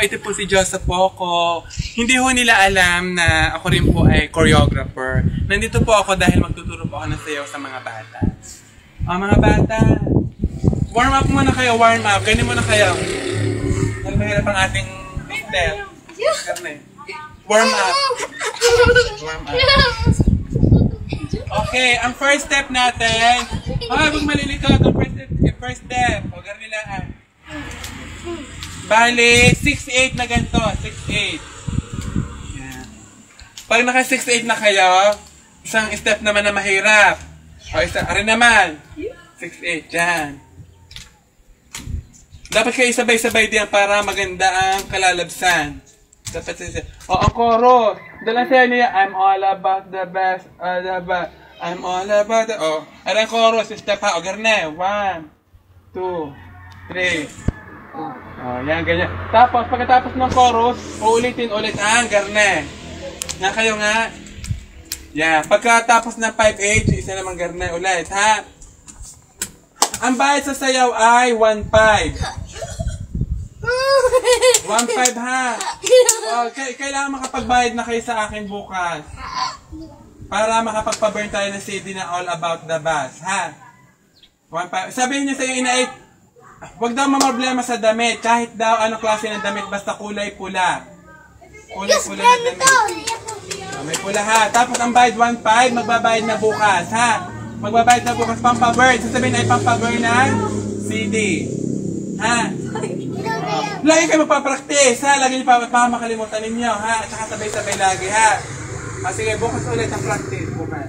ito po si Joseph Poco. Hindi ho nila alam na ako rin po ay choreographer. Nandito po ako dahil magtuturo po ako ng sayaw sa mga bata. Ah, mga bata, warm up muna kayo, warm up. Ganyan muna kayo. Dahil mahirap ang ating step. Karne. Warm up. Warm up. Okay, ang first step natin. Ah, huwag malilikot. Ang first step, eh, first step. O, ganun lang. Bali, 6-8 na ganito. 6-8. Yan. Pag naka 6-8 na kayo, isang step naman na mahirap. O, isa, arin naman. 6-8, yan. Dapat kayo sabay-sabay din para maganda ang kalalabsan. Dapat sa O, ang chorus. Dalang sayo niya, I'm all about the best, the best. I'm all about the... O, arin chorus. Step ha. O, garne. One, two, three. Oh, yan, ganyan. Tapos, pagkatapos ng chorus, uulitin ulit ang garne. Nga kayo nga. Yan. Pagkatapos ng 5-8, isa naman garne ulit, ha? Ang bayad sa sayaw ay 1-5. 1-5 ha. Oh, k- kailangan makapagbayad na kayo sa akin bukas. Para makapagpa-burn tayo ng CD na All About the Bass, ha? 1-5. Sabihin niyo sa iyo, inait, Huwag daw problema sa damit. Kahit daw anong klase ng damit, basta kulay pula. Kulay pula na damit. Oh, may pula ha. Tapos ang bayad 1.5, magbabayad na bukas ha. Magbabayad na bukas pampabird. Sasabihin ay pampabird ng CD. Ha? Oh. Lagi kayo magpapractice ha. Lagi niyo pa, pa makalimutan ninyo ha. At saka sabay-sabay lagi ha. Ah, sige, bukas ulit ang practice. Bukas.